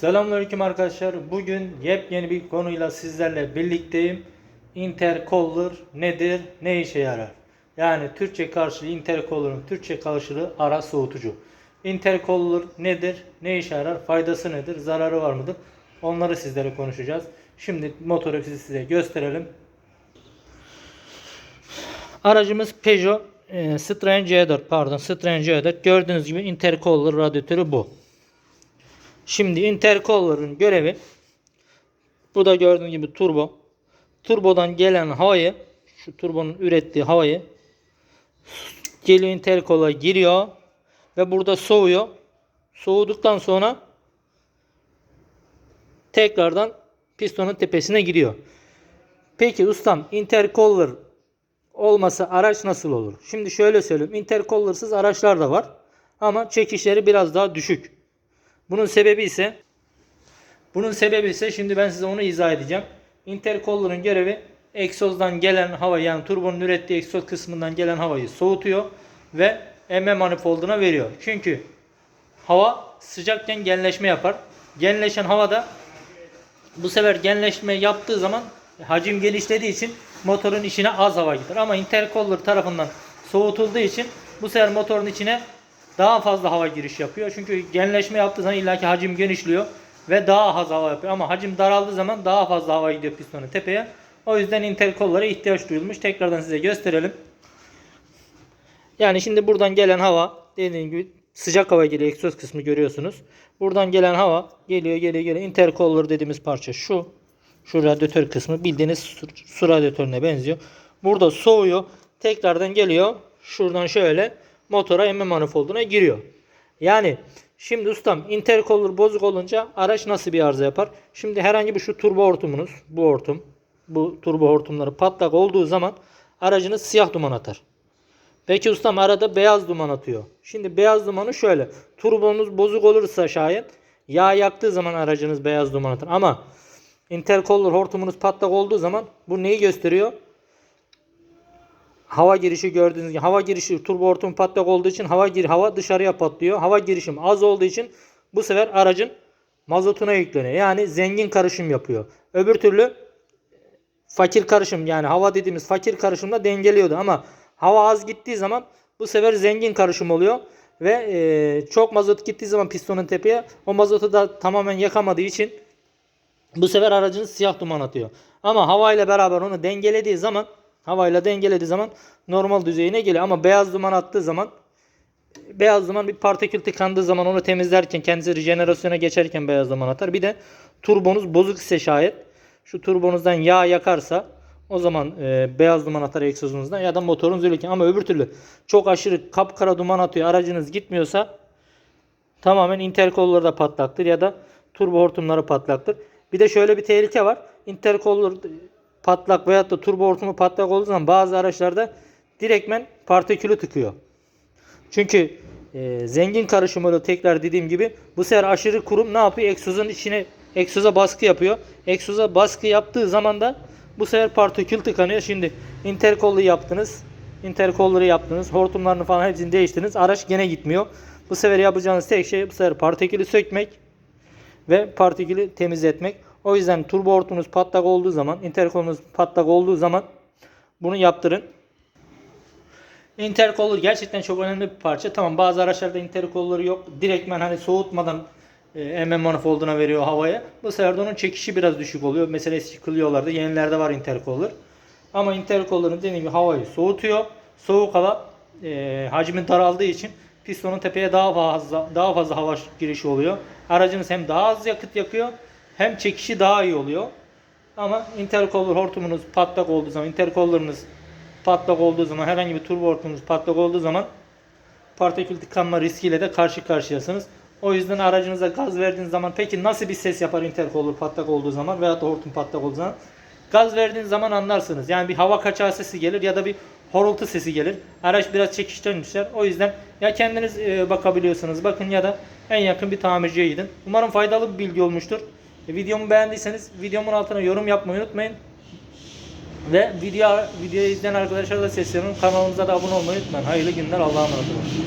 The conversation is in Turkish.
Selamünaleyküm arkadaşlar. Bugün yepyeni bir konuyla sizlerle birlikteyim. Intercooler nedir? Ne işe yarar? Yani Türkçe karşılığı intercooler'ın Türkçe karşılığı ara soğutucu. Intercooler nedir? Ne işe yarar? Faydası nedir? Zararı var mıdır? Onları sizlere konuşacağız. Şimdi motoru size gösterelim. Aracımız Peugeot e, Citroen C4 pardon Citroen C4 gördüğünüz gibi intercooler radyatörü bu. Şimdi intercooler'ın görevi burada gördüğünüz gibi turbo. Turbodan gelen havayı şu turbonun ürettiği havayı geliyor intercooler'a giriyor ve burada soğuyor. Soğuduktan sonra tekrardan pistonun tepesine giriyor. Peki ustam intercooler olmasa araç nasıl olur? Şimdi şöyle söyleyeyim. Intercooler'sız araçlar da var. Ama çekişleri biraz daha düşük. Bunun sebebi ise bunun sebebi ise şimdi ben size onu izah edeceğim. Intercooler'ın görevi egzozdan gelen hava yani turbonun ürettiği egzoz kısmından gelen havayı soğutuyor ve emme manifolduna veriyor. Çünkü hava sıcakken genleşme yapar. Genleşen havada bu sefer genleşme yaptığı zaman hacim genişlediği için motorun içine az hava gider. Ama intercooler tarafından soğutulduğu için bu sefer motorun içine daha fazla hava giriş yapıyor. Çünkü genleşme yaptığı zaman illaki hacim genişliyor ve daha az hava yapıyor. Ama hacim daraldığı zaman daha fazla hava gidiyor pistonun tepeye. O yüzden intercooler'a ihtiyaç duyulmuş. Tekrardan size gösterelim. Yani şimdi buradan gelen hava dediğim gibi sıcak hava geliyor. Egzoz kısmı görüyorsunuz. Buradan gelen hava geliyor geliyor geliyor. Intercooler dediğimiz parça şu. Şu radyatör kısmı bildiğiniz su, su radyatörüne benziyor. Burada soğuyor. Tekrardan geliyor. Şuradan şöyle motora emme manifolduna giriyor. Yani şimdi ustam intercooler bozuk olunca araç nasıl bir arıza yapar? Şimdi herhangi bir şu turbo hortumunuz, bu hortum, bu turbo hortumları patlak olduğu zaman aracınız siyah duman atar. Peki ustam arada beyaz duman atıyor. Şimdi beyaz dumanı şöyle. Turbonuz bozuk olursa şayet yağ yaktığı zaman aracınız beyaz duman atar. Ama intercooler hortumunuz patlak olduğu zaman bu neyi gösteriyor? Hava girişi gördüğünüz gibi hava girişi turbo hortum patlak olduğu için hava gir hava dışarıya patlıyor. Hava girişim az olduğu için bu sefer aracın mazotuna yükleniyor. Yani zengin karışım yapıyor. Öbür türlü fakir karışım yani hava dediğimiz fakir karışımla dengeliyordu ama hava az gittiği zaman bu sefer zengin karışım oluyor ve e, çok mazot gittiği zaman pistonun tepeye o mazotu da tamamen yakamadığı için bu sefer aracınız siyah duman atıyor. Ama havayla beraber onu dengelediği zaman havayla dengelediği zaman normal düzeyine geliyor. Ama beyaz duman attığı zaman beyaz duman bir partikül tıkandığı zaman onu temizlerken kendisi rejenerasyona geçerken beyaz duman atar. Bir de turbonuz bozuk ise şayet şu turbonuzdan yağ yakarsa o zaman e, beyaz duman atar egzozunuzdan ya da motorunuz ölürken ama öbür türlü çok aşırı kapkara duman atıyor aracınız gitmiyorsa tamamen intercooler da patlaktır ya da turbo hortumları patlaktır. Bir de şöyle bir tehlike var. Intercooler patlak veyahut da turbo hortumu patlak olduğu zaman bazı araçlarda direktmen partikülü tıkıyor. Çünkü e, zengin karışımıyla tekrar dediğim gibi bu sefer aşırı kurum ne yapıyor? Egzozun içine egzoza baskı yapıyor. Egzoza baskı yaptığı zaman da bu sefer partikül tıkanıyor. Şimdi intercooler yaptınız. Intercooler'ı yaptınız. Hortumlarını falan hepsini değiştirdiniz. Araç gene gitmiyor. Bu sefer yapacağınız tek şey bu sefer partikülü sökmek ve partikülü temizletmek. O yüzden turbo hortumunuz patlak olduğu zaman, intercooler'ınız patlak olduğu zaman bunu yaptırın. Intercooler gerçekten çok önemli bir parça. Tamam bazı araçlarda intercooler yok. Direktmen hani soğutmadan e, MM manifolduna veriyor havaya. Bu sefer de onun çekişi biraz düşük oluyor. Mesela eski Clio'larda, yenilerde var intercooler. Ama intercooler'ın dediğim gibi havayı soğutuyor. Soğuk hava e, hacmi daraldığı için pistonun tepeye daha fazla daha fazla hava girişi oluyor. Aracınız hem daha az yakıt yakıyor hem çekişi daha iyi oluyor. Ama intercooler hortumunuz patlak olduğu zaman, intercooler'ınız patlak olduğu zaman, herhangi bir turbo hortumunuz patlak olduğu zaman partikül tıkanma riskiyle de karşı karşıyasınız. O yüzden aracınıza gaz verdiğiniz zaman peki nasıl bir ses yapar intercooler patlak olduğu zaman veya da hortum patlak olduğu zaman? Gaz verdiğiniz zaman anlarsınız. Yani bir hava kaçağı sesi gelir ya da bir horultu sesi gelir. Araç biraz çekişten düşer. O yüzden ya kendiniz e, bakabiliyorsunuz bakın ya da en yakın bir tamirciye gidin. Umarım faydalı bir bilgi olmuştur. E, videomu beğendiyseniz videomun altına yorum yapmayı unutmayın. Ve video videoyu izleyen arkadaşlara da sesleniyorum. Kanalımıza da abone olmayı unutmayın. Hayırlı günler. Allah'a emanet olun.